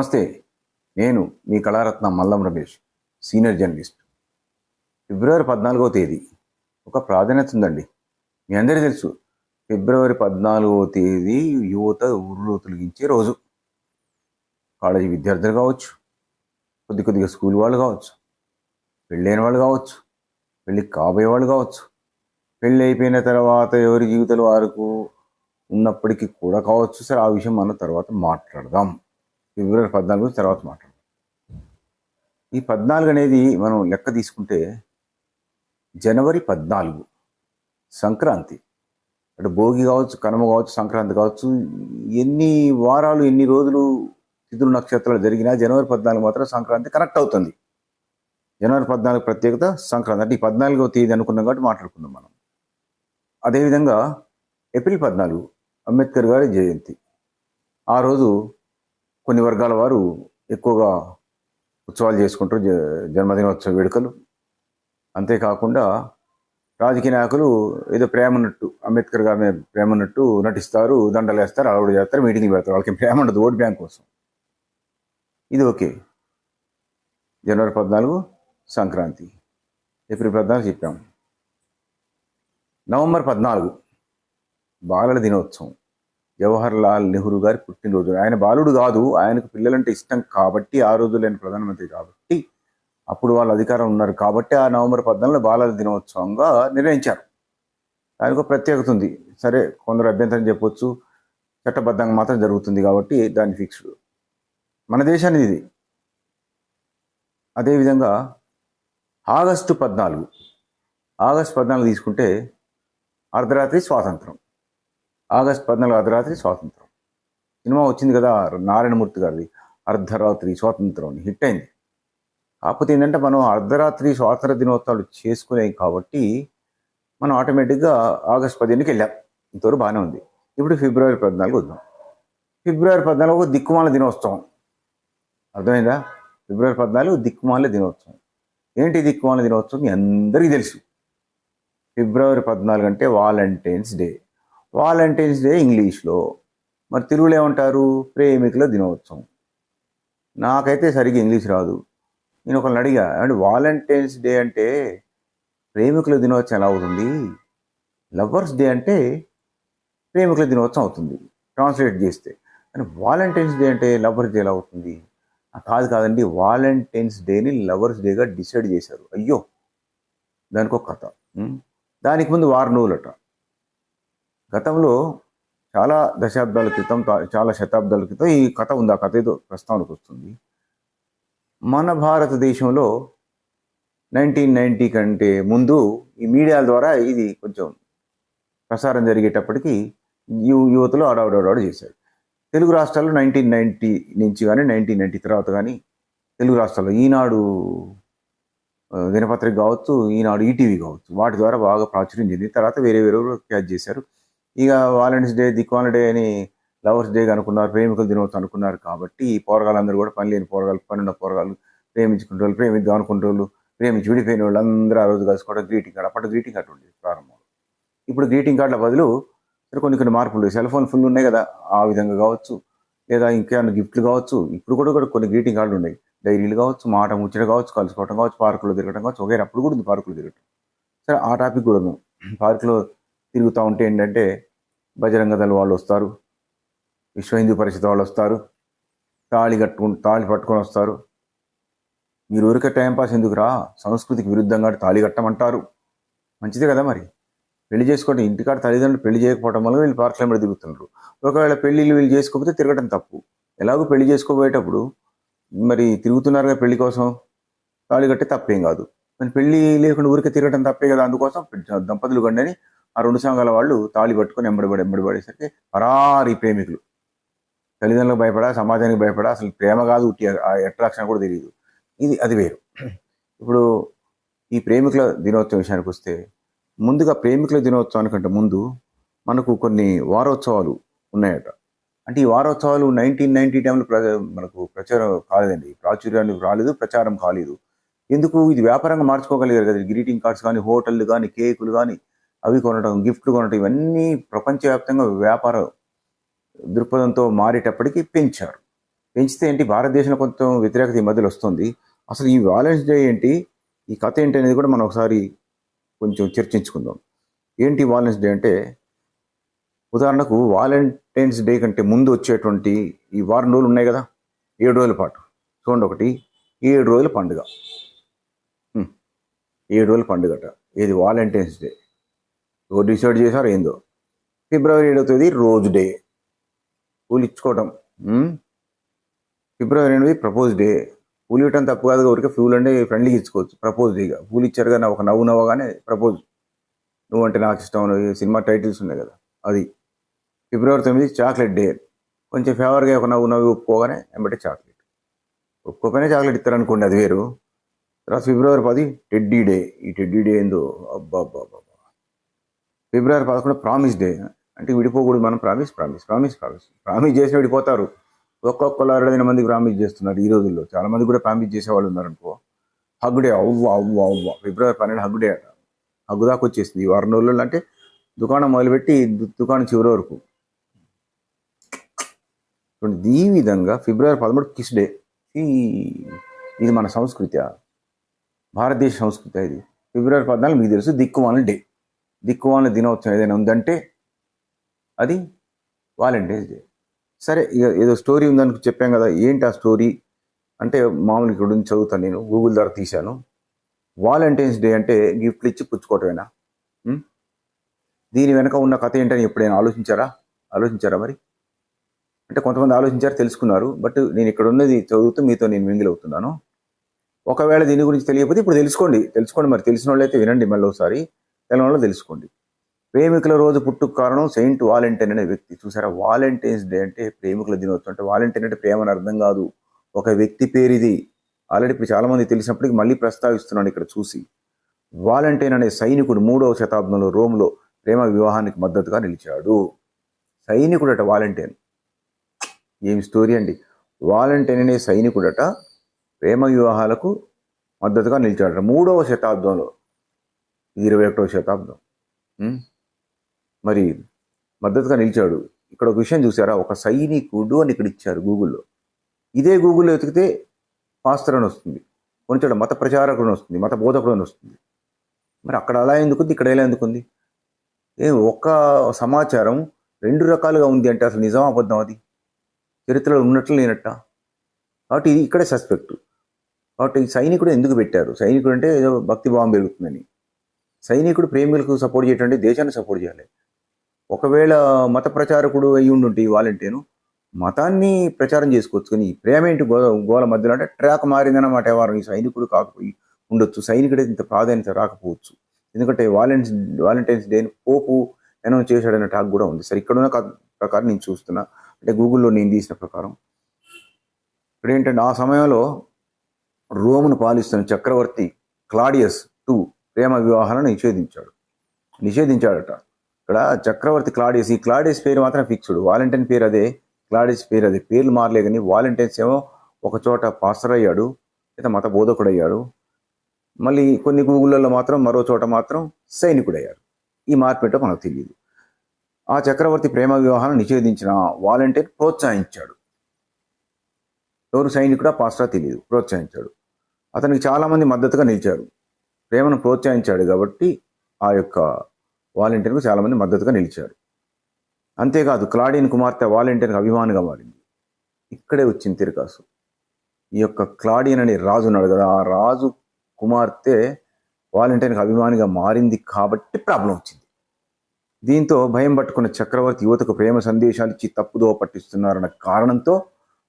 నమస్తే. నేను మీ కళారత్నం మల్లం రమేష్ సీనియర్ జర్నలిస్ట్. ఫిబ్రవరి పద్నాలుగో తేదీ. ఒక ప్రాధాన్యత ఉందండి. మీ అందరికీ తెలుసు ఫిబ్రవరి పద్నాలుగవ తేదీ యువత ఊరిలో తొలగించే రోజు. కాలేజీ విద్యార్థులు కావచ్చు కొద్ది కొద్దిగా స్కూల్ వాళ్ళు కావచ్చు పెళ్ళైన వాళ్ళు కావచ్చు పెళ్ళి కాబోయే వాళ్ళు కావచ్చు పెళ్ళి అయిపోయిన తర్వాత ఎవరి జీవితాలు వారికి ఉన్నప్పటికీ కూడా కావచ్చు సరే. ఆ విషయం మనం తర్వాత మాట్లాడదాం. ఫిబ్రవరి పద్నాలుగు తర్వాత మాట ఈ పద్నాలుగు అనేది మనం లెక్క తీసుకుంటే జనవరి పద్నాలుగు సంక్రాంతి. అంటే భోగి కావచ్చు కనుమ కావచ్చు సంక్రాంతి కావచ్చు ఎన్ని వారాలు ఎన్ని రోజులు తిథులు నక్షత్రాలు జరిగినా జనవరి పద్నాలుగు మాత్రం సంక్రాంతి కనెక్ట్ అవుతుంది. జనవరి పద్నాలుగు ప్రత్యేకత సంక్రాంతి. అంటే ఈ పద్నాలుగవ తేదీ అనుకున్నాం కాబట్టి మాట్లాడుకుందాం మనం. అదేవిధంగా ఏప్రిల్ పద్నాలుగు అంబేద్కర్ గారి జయంతి. ఆ రోజు కొన్ని వర్గాల వారు ఎక్కువగా ఉత్సవాలు చేసుకుంటారు. జ జన్మదినోత్సవ వేడుకలు. అంతేకాకుండా రాజకీయ నాయకులు ఏదో ప్రేమ ఉన్నట్టు అంబేద్కర్ గారి ప్రేమ ఉన్నట్టు నటిస్తారు దండలు వేస్తారు అలవాటు చేస్తారు మీటింగ్లు పెడతారు. వాళ్ళకి ప్రేమ ఉండదు ఓట్ బ్యాంక్ కోసం. ఇది ఓకే. జనవరి పద్నాలుగు సంక్రాంతి. ఏప్రిల్ పద్నాలుగు చెప్పాము. నవంబర్ పద్నాలుగు బాలల దినోత్సవం. జవహర్ లాల్ నెహ్రూ గారి పుట్టినరోజు. ఆయన బాలుడు కాదు ఆయనకు పిల్లలంటే ఇష్టం కాబట్టి ఆ రోజు ఆయన ప్రధానమంత్రి కాబట్టి అప్పుడు వాళ్ళు అధికారం ఉన్నారు. కాబట్టి ఆ నవంబర్ పద్నాలుగులో బాలల దినోత్సవంగా నిర్ణయించారు. దానికి ఒక ప్రత్యేకత ఉంది. సరే కొందరు అభ్యంతరం చెప్పొచ్చు. చట్టబద్ధంగా మాత్రం జరుగుతుంది కాబట్టి దాన్ని ఫిక్స్డ్ మన దేశానికి ఇది. అదేవిధంగా ఆగస్టు పద్నాలుగు. ఆగస్టు పద్నాలుగు తీసుకుంటే అర్ధరాత్రి స్వాతంత్రం. ఆగస్ట్ పద్నాలుగు అర్ధరాత్రి స్వాతంత్రం. సినిమా వచ్చింది కదా నారాయణమూర్తి గారిది. అర్ధరాత్రి స్వాతంత్రం అని హిట్ అయింది. కాకపోతే ఏంటంటే మనం అర్ధరాత్రి స్వాతంత్ర దినోత్సవాలు చేసుకునేవి కాబట్టి మనం ఆటోమేటిక్గా ఆగస్ట్ పదిహేనుకి వెళ్ళాం. ఇంతవరకు బాగానే ఉంది. ఇప్పుడు ఫిబ్రవరి పద్నాలుగు వద్దాం. ఫిబ్రవరి పద్నాలుగు దిక్కుమాల దినోత్సవం. అర్థమైందా? ఫిబ్రవరి పద్నాలుగు దిక్కుమాల దినోత్సవం. ఏంటి దిక్కుమాల దినోత్సవం? మీ అందరికీ తెలుసు. ఫిబ్రవరి పద్నాలుగు అంటే వాలంటైన్స్ డే. వాలంటైన్స్ డే ఇంగ్లీష్లో. మరి తెలుగులో ఏమంటారు? ప్రేమికుల దినోత్సవం. నాకైతే సరిగ్గా ఇంగ్లీష్ రాదు. నేను ఒకరిని అడిగా అంటే వాలంటైన్స్ డే అంటే ప్రేమికుల దినోత్సవం ఎలా అవుతుంది? లవర్స్ డే అంటే ప్రేమికుల దినోత్సవం అవుతుంది. ట్రాన్స్లేట్ చేస్తే. కానీ వాలంటైన్స్ డే అంటే లవర్స్ డే ఎలా అవుతుంది? కాదు కాదండి వాలంటైన్స్ డేని లవర్స్ డేగా డిసైడ్ చేశారు. అయ్యో! దానికి ఒక కథ దానికి ముందు వారం రోజులట గతంలో చాలా దశాబ్దాల క్రితం చాలా శతాబ్దాల క్రితం ఈ కథ ఉంది. ఆ కథ ఏదో ప్రస్తావనకు వస్తుంది. మన భారతదేశంలో నైన్టీన్ నైంటీ కంటే ముందు ఈ మీడియాల ద్వారా ఇది కొంచెం ప్రసారం జరిగేటప్పటికి యు యువతలో ఆడాడాడు చేశారు. తెలుగు రాష్ట్రాల్లో నైన్టీన్ నైంటీ నుంచి కానీ నైన్టీన్ నైంటీ తర్వాత కానీ తెలుగు రాష్ట్రాల్లో ఈనాడు దినపత్రిక కావచ్చు ఈనాడు ఈటీవీ కావచ్చు వాటి ద్వారా బాగా ప్రాచుర్యం చెంది తర్వాత వేరే వేరే ఊరు క్యాచ్ చేశారు. ఇక వాలంటీర్స్ డే దిక్వాల డే అని లవర్స్ డే అనుకున్నారు ప్రేమికుల దినోత్సవం అనుకున్నారు కాబట్టి ఈ పోరగాళ్ళందరూ కూడా పని లేని పోరగాళ్ళు పనున్న పోరగాళ్ళు ప్రేమించుకునే వాళ్ళు ప్రేమిద్దాం అనుకునే వాళ్ళు ప్రేమించి విడిపోయిన వాళ్ళు అందరూ ఆ రోజు కలుసుకోవడం గ్రీటింగ్ కార్డు అప్పటి గ్రీటింగ్ కార్డు ఉండేది ప్రారంభం ఇప్పుడు గ్రీటింగ్ కార్డుల బదులు సరే కొన్ని కొన్ని మార్పులు సెల్ ఫోన్ ఫుల్ ఉన్నాయి కదా ఆ విధంగా కావచ్చు లేదా ఇంకేమైనా గిఫ్ట్లు కావచ్చు ఇప్పుడు కూడా కూడా కొన్ని గ్రీటింగ్ కార్డులు ఉన్నాయి. డైరీలు కావచ్చు మాట ముచ్చట కావచ్చు కలుసుకోవడం కావచ్చు పార్కులో తిరగడం కావచ్చు ఒకే అప్పుడు కూడా ఉంది పార్కులో తిరగటం. సరే ఆ టాపిక్ కూడా ఉంది పార్కులో తిరుగుతూ ఉంటే ఏంటంటే బజరంగ దళ వాళ్ళు వస్తారు విశ్వ హిందూ పరిషత్ వాళ్ళు వస్తారు తాళి కట్టుకుని తాళి పట్టుకొని వస్తారు. మీరు ఊరికే టైంపాస్ ఎందుకు రా? సంస్కృతికి విరుద్ధంగా తాళి కట్టమంటారు. మంచిదే కదా మరి. పెళ్ళి చేసుకోవడం ఇంటికాడ తల్లిదండ్రులు పెళ్ళి చేయకపోవడం వల్ల వీళ్ళు పార్కుల మీద తిరుగుతున్నారు. ఒకవేళ పెళ్ళిళ్ళు వీళ్ళు చేసుకోకపోతే తిరగడం తప్పు. ఎలాగో పెళ్ళి చేసుకోబోయేటప్పుడు మరి తిరుగుతున్నారుగా పెళ్ళి కోసం తాళి కట్టే తప్పేం కాదు. మరి పెళ్ళి లేకుండా ఊరికే తిరగడం తప్పే కదా. అందుకోసం దంపతులు గండని ఆ రెండు సంఘాల వాళ్ళు తాళి పట్టుకొని ఎంబడిపడి ఎంబడిపడేసరికి పరారి ప్రేమికులు. తల్లిదండ్రులకు భయపడా సమాజానికి భయపడా అసలు ప్రేమ కాదు ఉట్టి ఆ అట్రాక్షన్ కూడా తెలియదు ఇది అది వేరు. ఇప్పుడు ఈ ప్రేమికుల దినోత్సవం విషయానికి వస్తే ముందుగా ప్రేమికుల దినోత్సవానికంటే ముందు మనకు కొన్ని వారోత్సవాలు ఉన్నాయట. అంటే ఈ వారోత్సవాలు నైన్టీన్ నైన్టీ టైంలో ప్ర మనకు ప్రచారం కాలేదండి. ప్రాచుర్యానికి రాలేదు ప్రచారం కాలేదు. ఎందుకు? ఇది వ్యాపారంగా మార్చుకోగలిగారు కదా. గ్రీటింగ్ కార్డ్స్ కానీ హోటళ్ళు కానీ కేకులు కానీ అవి కొనడం గిఫ్ట్లు కొనడం ఇవన్నీ ప్రపంచవ్యాప్తంగా వ్యాపార దృక్పథంతో మారేటప్పటికీ పెంచారు. పెంచితే ఏంటి? భారతదేశంలో కొంచెం వ్యతిరేకత ఈ మధ్యలో వస్తుంది. అసలు ఈ వ్యాలెన్స్ డే ఏంటి? ఈ కథ ఏంటి అనేది కూడా మనం ఒకసారి కొంచెం చర్చించుకుందాం. ఏంటి వాలెన్స్ డే అంటే ఉదాహరణకు వాలంటైన్స్ డే కంటే ముందు వచ్చేటువంటి ఈ వారం రోజులు ఉన్నాయి కదా? ఏడు రోజుల పాటు. చూడండి ఒకటి ఏడు రోజుల పండుగ. ఏడు రోజుల పండుగట. ఇది వాలంటైన్స్ డే. ఎవరు డిసైడ్ చేశారు ఏందో. ఫిబ్రవరి ఏడవ తేదీ రోజు డే. పూలు ఇచ్చుకోవటం ఫిబ్రవరి ఎనిమిది ప్రపోజ్ డే పూలు ఇవ్వటం తప్పు కాదు ఊరికే ఫ్యూల్ అంటే ఫ్రెండ్లీగా ఇచ్చుకోవచ్చు. ప్రపోజ్ డేగా పూలు ఇచ్చారు కానీ ఒక నవ్వు నవ్వగానే ప్రపోజ్ నువ్వంటే నాకు ఇష్టం సినిమా టైటిల్స్ ఉన్నాయి కదా. అది. ఫిబ్రవరి తొమ్మిది చాక్లెట్ డే కొంచెం ఫేవర్గా ఒక నవ్వు నవ్వు ఒప్పుకోగానే వెంబడి చాక్లెట్ ఒప్పుకోకనే చాక్లెట్ ఇస్తారనుకోండి అది వేరు. తర్వాత ఫిబ్రవరి పది టెడ్డీ డే ఈ టెడ్డీ డే ఏందో? అబ్బా అబ్బా అబ్బా. ఫిబ్రవరి పదకొండు ప్రామిస్ డే. అంటే విడిపోకూడదు మనం promise promise promise promise. Promise చేసి విడిపోతారు. ఒక్కొక్కరు అరవై మందికి ప్రామిస్ చేస్తున్నారు ఈ రోజుల్లో. చాలామంది కూడా ప్రామిస్ చేసేవాళ్ళు ఉన్నారు అనుకో. హగ్ డే అవ్వ అవ్వ అవ్వ. ఫిబ్రవరి పన్నెండు హగ్ డే అట. హగ్గు దాకా వచ్చేసింది. ఈ వారం రోజుల్లో అంటే దుకాణం మొదలుపెట్టి దుకాణం చివరి వరకు. ఈ విధంగా ఫిబ్రవరి పదమూడు కిస్ డే. ఈ ఇది మన సంస్కృతి. భారతదేశ సంస్కృతి ఇది. ఫిబ్రవరి పద్నాలుగు మీకు తెలుసు దిక్కుమాల డే. దిక్కుమాల దినోత్సవం ఏదైనా ఉందంటే అది వాలంటైన్స్ డే. సరే ఇక ఏదో స్టోరీ ఉందని చెప్పాం కదా ఏంటి ఆ స్టోరీ? అంటే మామూలు ఇక్కడ నుంచి చదువుతాను నేను గూగుల్ ద్వారా తీశాను. వాలంటైన్స్ డే అంటే గిఫ్ట్లు ఇచ్చి పుచ్చుకోవటమేనా? దీని వెనక ఉన్న కథ ఏంటని ఎప్పుడైనా ఆలోచించారా? ఆలోచించారా మరి? అంటే కొంతమంది ఆలోచించారు తెలుసుకున్నారు బట్ నేను ఇక్కడ ఉన్నది చదువుతూ మీతో నేను మింగిల్ అవుతున్నాను. ఒకవేళ దీని గురించి తెలియకపోతే ఇప్పుడు తెలుసుకోండి. తెలుసుకోండి మరి తెలిసిన వాళ్ళు అయితే వినండి మళ్ళీ ఒకసారి. తెలంగాణలో తెలుసుకోండి. ప్రేమికుల రోజు పుట్టుకు కారణం సెయింట్ వాలంటైన్ అనే వ్యక్తి. చూసారా? వాలంటైన్స్ డే అంటే ప్రేమికుల దినోత్సవం అంటే వాలంటైన్ అంటే ప్రేమ అని అర్థం కాదు. ఒక వ్యక్తి పేరు ఇది ఆల్రెడీ ఇప్పుడు చాలామంది తెలిసినప్పటికీ మళ్ళీ ప్రస్తావిస్తున్నాను ఇక్కడ చూసి. వాలంటైన్ అనే సైనికుడు మూడవ శతాబ్దంలో రోమ్లో ప్రేమ వివాహానికి మద్దతుగా నిలిచాడు. సైనికుడట వాలంటైన్. ఏం స్టోరీ అండి? వాలంటైన్ అనే సైనికుడట ప్రేమ వివాహాలకు మద్దతుగా నిలిచాడట. మూడవ శతాబ్దంలో ఇరవై ఒకటవ శతాబ్దం. మరి మద్దతుగా నిలిచాడు. ఇక్కడ ఒక విషయం చూసారా? ఒక సైనికుడు అని ఇక్కడ ఇచ్చారు గూగుల్లో. ఇదే గూగుల్లో వెతికితే పాస్టర్ అని వస్తుంది. కొంచెం మత ప్రచారకుడు అని వస్తుంది మత బోధకుడు అని వస్తుంది. మరి అక్కడ అలా ఎందుకుంది ఇక్కడ ఎలా ఎందుకుంది ఏ ఒక్క సమాచారం రెండు రకాలుగా ఉంది అంటే అసలు నిజం అబద్ధం అది? చరిత్రలో ఉన్నట్లు లేనట్ట? కాబట్టి ఇది ఇక్కడే సస్పెక్ట్. కాబట్టి ఈ సైనికుడు ఎందుకు పెట్టారు? సైనికుడు అంటే ఏదో భక్తి భావం పెరుగుతుందని. సైనికుడు ప్రేమికులకు సపోర్ట్ చేయటండి దేశాన్ని సపోర్ట్ చేయాలి. ఒకవేళ మత ప్రచారకుడు అయి ఉండుంటే ఈ వాలంటీను మతాన్ని ప్రచారం చేసుకోవచ్చు. కానీ ఈ ప్రేమ ఏంటి గో గోల మధ్యలో అంటే ట్రాక్ మారిందన్నమాట ఎవరు? ఈ సైనికుడు కాకపోయి ఉండొచ్చు. సైనికుడే ఇంత ప్రాధాన్యత రాకపోవచ్చు. ఎందుకంటే వాలంటైన్స్ వాలంటైన్స్ డేని పోపు అనౌన్స్ చేశాడనే టాక్ కూడా ఉంది. సరే ఇక్కడ ఉన్న ప్రకారం నేను చూస్తున్నా. అంటే గూగుల్లో నేను తీసిన ప్రకారం. ఇప్పుడు ఏంటంటే ఆ సమయంలో రోమును పాలిస్తున్న చక్రవర్తి క్లాడియస్ టూ ప్రేమ వివాహాలను నిషేధించాడు. నిషేధించాడట. ఇక్కడ చక్రవర్తి క్లాడియస్ ఈ క్లాడియస్ పేరు మాత్రం ఫిక్స్డ్. వాలంటైన్ పేరు అదే క్లాడియస్ పేరు అదే. పేర్లు మారలే కానీ వాలంటైన్స్ ఏమో ఒక చోట పాస్టర్ అయ్యాడు లేదా మత బోధకుడు అయ్యాడు మళ్ళీ కొన్ని గూగుళ్ళలో మాత్రం మరో చోట మాత్రం సైనికుడు అయ్యాడు ఈ మార్పు మనకు తెలియదు. ఆ చక్రవర్తి ప్రేమ వివాహాలను నిషేధించిన వాలంటీర్ ప్రోత్సహించాడు. ఎవరు సైనికుడా పాస్టరా తెలియదు. ప్రోత్సహించాడు. అతనికి చాలామంది మద్దతుగా నిలిచారు. ప్రేమను ప్రోత్సహించాడు కాబట్టి ఆ యొక్క వాలంటీర్కు చాలామంది మద్దతుగా నిలిచారు. అంతేకాదు క్లాడియన్ కుమార్తె వాలంటీర్కి అభిమానిగా మారింది. ఇక్కడే వచ్చింది తిరకాసు. ఈ యొక్క క్లాడియన్ అనే రాజు ఉన్నాడు కదా ఆ రాజు కుమార్తె వాలంటీర్కి అభిమానిగా మారింది కాబట్టి ప్రాబ్లం వచ్చింది. దీంతో భయం పట్టుకున్న చక్రవర్తి యువతకు ప్రేమ సందేశాలు ఇచ్చి తప్పుదో పట్టిస్తున్నారన్న కారణంతో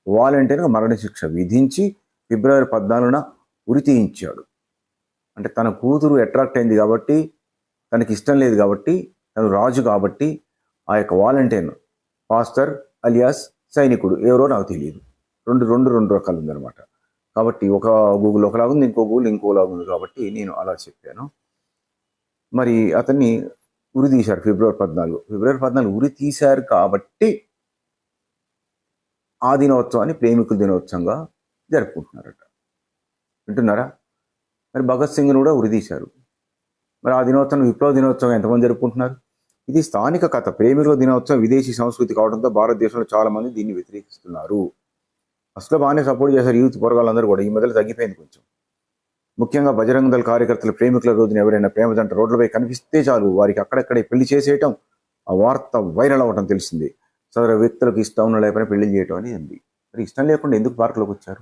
వాలంటీర్గా మరణశిక్ష విధించి ఫిబ్రవరి పద్నాలుగున ఉరి తీయించాడు. అంటే తన కూతురు అట్రాక్ట్ అయింది కాబట్టి తనకి ఇష్టం లేదు కాబట్టి తను రాజు కాబట్టి ఆ యొక్క వాలంటీర్ పాస్టర్ అలియాస్ సైనికుడు ఎవరో నాకు తెలియదు. రెండు రెండు రెండు రకాలు ఉందన్నమాట. కాబట్టి ఒక గూగుల్ ఒకలాగా ఉంది ఇంకో గూగుల్ ఇంకోలాగా ఉంది కాబట్టి నేను అలా చెప్పాను. మరి అతన్ని ఉరి తీశారు ఫిబ్రవరి పద్నాలుగు. ఫిబ్రవరి పద్నాలుగు ఉరి తీశారు కాబట్టి ఆ దినోత్సవాన్ని ప్రేమికుల దినోత్సవంగా జరుపుకుంటున్నారట. వింటున్నారా? మరి భగత్ సింగ్ను కూడా ఉరిదీశారు మరి ఆ దినోత్సవం విప్లవ దినోత్సవం ఎంతమంది జరుపుకుంటున్నారు? ఇది స్థానిక కథ. ప్రేమికుల దినోత్సవం విదేశీ సంస్కృతి కావడంతో భారతదేశంలో చాలామంది దీన్ని వ్యతిరేకిస్తున్నారు. అసలు బాగానే సపోర్ట్ చేశారు యూత్ పొరగాళ్ళందరూ కూడా. ఈ మధ్యలో తగ్గిపోయింది కొంచెం. ముఖ్యంగా బజరంగ దళ కార్యకర్తలు ప్రేమికుల రోజున ఎవరైనా ప్రేమ జంట రోడ్లపై కనిపిస్తే చాలు. వారికి అక్కడక్కడే పెళ్ళి చేసేయటం ఆ వార్త వైరల్ అవ్వటం తెలిసింది. సదరు వ్యక్తులకు ఇష్టం ఉన్న లేకపోయినా పెళ్ళి చేయటం అనేది ఉంది మరి ఇష్టం లేకుండా ఎందుకు పార్కులోకి వచ్చారు?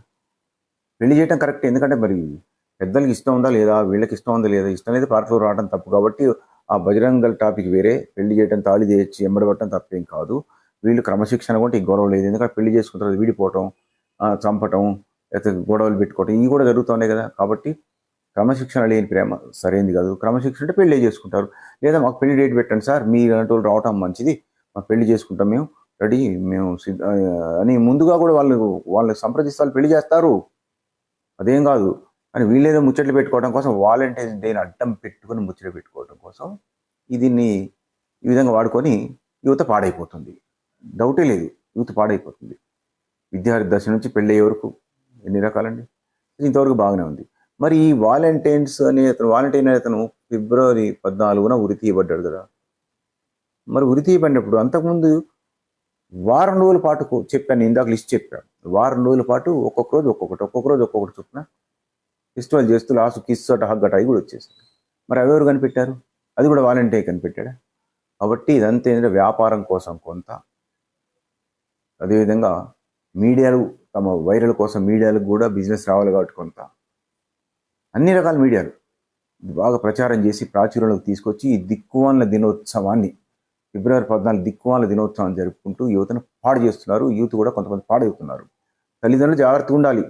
పెళ్ళి చేయటం కరెక్ట్. ఎందుకంటే మరి పెద్దలకి ఇష్టం ఉందా లేదా? వీళ్ళకి ఇష్టం ఉందా లేదా? ఇష్టం లేదు పార్కులో రావడం తప్పు. కాబట్టి ఆ బజరంగ టాపిక్ వేరే పెళ్ళి చేయటం తాళి చేయొచ్చు ఎంబడబట్టడం తప్పేం కాదు. వీళ్ళు క్రమశిక్షణ కూడా ఈ గొడవ లేదు. ఎందుకంటే పెళ్ళి చేసుకున్న తర్వాత విడిపోవటం చంపటం లేకపోతే గొడవలు పెట్టుకోవటం ఇవి కూడా జరుగుతున్నాయి కదా. కాబట్టి క్రమశిక్షణ లేని ప్రేమ సరైనది కాదు. క్రమశిక్షణ అంటే పెళ్ళి చేసుకుంటారు. లేదా మాకు పెళ్ళి డేట్ పెట్టండి సార్ మీ అలాంటి రావటం మంచిది. మాకు పెళ్ళి చేసుకుంటాం మేము. రెడీ మేము సిద్ధ అని ముందుగా కూడా వాళ్ళు వాళ్ళని సంప్రదిస్తే వాళ్ళు పెళ్ళి చేస్తారు. అదేం కాదు. అని వీళ్ళేదో ముచ్చట్లు పెట్టుకోవడం కోసం వాలంటీర్స్ డేని అడ్డం పెట్టుకొని ముచ్చట్లు పెట్టుకోవడం కోసం దీన్ని ఈ విధంగా వాడుకొని యువత పాడైపోతుంది. డౌటే లేదు. యువత పాడైపోతుంది. విద్యార్థి దశ నుంచి పెళ్ళయ్యే వరకు ఎన్ని రకాలండి? ఇంతవరకు బాగానే ఉంది. మరి ఈ వాలంటైన్స్ అనే అతను వాలంటైన్ అనే అతను ఫిబ్రవరి పద్నాలుగున ఉరి తీయబడ్డాడు కదా. మరి ఉరి తీయబడినప్పుడు అంతకుముందు వారం రోజుల పాటు చెప్పాను ఇందాక లిస్ట్ చెప్పాను. వారం రోజుల పాటు ఒక్కొక్క రోజు ఒక్కొక్కటి ఒక్కొక్క రోజు ఒక్కొక్కటి చొప్పున ఫెస్టివల్ చేస్తూ లాస్ట్ కిస్ అట హగ్ అవి కూడా వచ్చేసింది. మరి అవి ఎవరు కనిపెట్టారు? అది కూడా వాలంటైన్ కనిపెట్టాడా? కాబట్టి ఇదంతా ఏంటంటే వ్యాపారం కోసం కొంత. అదేవిధంగా మీడియాలు తమ వైరల్ కోసం మీడియాలకు కూడా బిజినెస్ రావాలి కాబట్టి కొంత. అన్ని రకాల మీడియాలు బాగా ప్రచారం చేసి ప్రాచుర్యంలోకి తీసుకొచ్చి ఈ దిక్కువాన్ల దినోత్సవాన్ని ఫిబ్రవరి పద్నాలుగు దిక్కువాన్ల దినోత్సవాన్ని జరుపుకుంటూ యువతను పాడు చేస్తున్నారు. యూత్ కూడా కొంతమంది పాడవుతున్నారు. తల్లిదండ్రులు జాగ్రత్తగా ఉండాలి.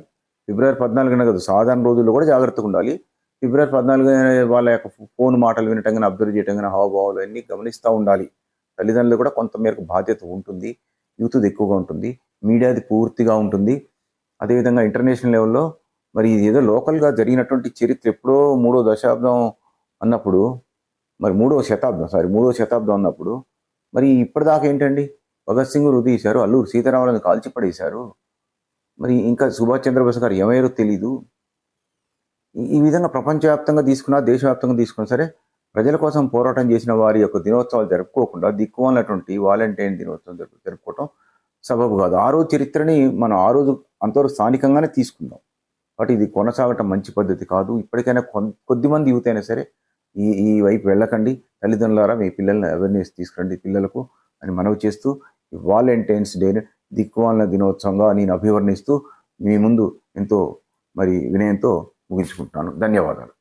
ఫిబ్రవరి పద్నాలుగున కాదు సాధారణ రోజుల్లో కూడా జాగ్రత్తగా ఉండాలి. ఫిబ్రవరి పద్నాలుగు వాళ్ళ యొక్క ఫోన్ మాటలు వినటం కానీ అబ్జర్వ్ చేయటం కానీ హావభావాలు అన్నీ గమనిస్తూ ఉండాలి. తల్లిదండ్రులు కూడా కొంతమేరకు బాధ్యత ఉంటుంది. యూత్ ఎక్కువగా ఉంటుంది. మీడియాది పూర్తిగా ఉంటుంది. అదేవిధంగా ఇంటర్నేషనల్ లెవెల్లో మరి ఇది ఏదో లోకల్గా జరిగినటువంటి చరిత్ర ఎప్పుడో మూడో దశాబ్దం అన్నప్పుడు మరి మూడవ శతాబ్దం సారీ మూడవ శతాబ్దం అన్నప్పుడు మరి ఇప్పటిదాకా ఏంటండి? భగత్ సింగ్ రుదీశారు అల్లూరు సీతారామరాజు కాల్చి పడేశారు మరి ఇంకా సుభాష్ చంద్రబోస్ గారు ఏమయ్యారో తెలీదు. ఈ- ఈ విధంగా ప్రపంచవ్యాప్తంగా తీసుకున్నా దేశవ్యాప్తంగా తీసుకున్నా సరే ప్రజల కోసం పోరాటం చేసిన వారి యొక్క దినోత్సవాలు జరుపుకోకుండా దిక్కువన్నటువంటి వాలంటైన్ దినోత్సవం జరుపు జరుపుకోవటం సబబు కాదు. ఆ రోజు చరిత్రని మనం ఆ రోజు అంతవరకు స్థానికంగానే తీసుకుందాం కాబట్టి ఇది కొనసాగటం మంచి పద్ధతి కాదు. ఇప్పటికైనా కొన్- కొద్దిమంది యువత అయినా సరే ఈ ఈ వైపు వెళ్ళకండి. తల్లిదండ్రులారా మీ పిల్లల్ని అవేర్నెస్ తీసుకురండి పిల్లలకు అని మనవి చేస్తూ ఈ వాలంటైన్స్ డేని దిక్కువాలన దినోత్సవంగా నేను అభివర్ణిస్తూ మీ ముందు ఎంతో మరి వినయంతో ముగించుకుంటున్నాను. ధన్యవాదాలు.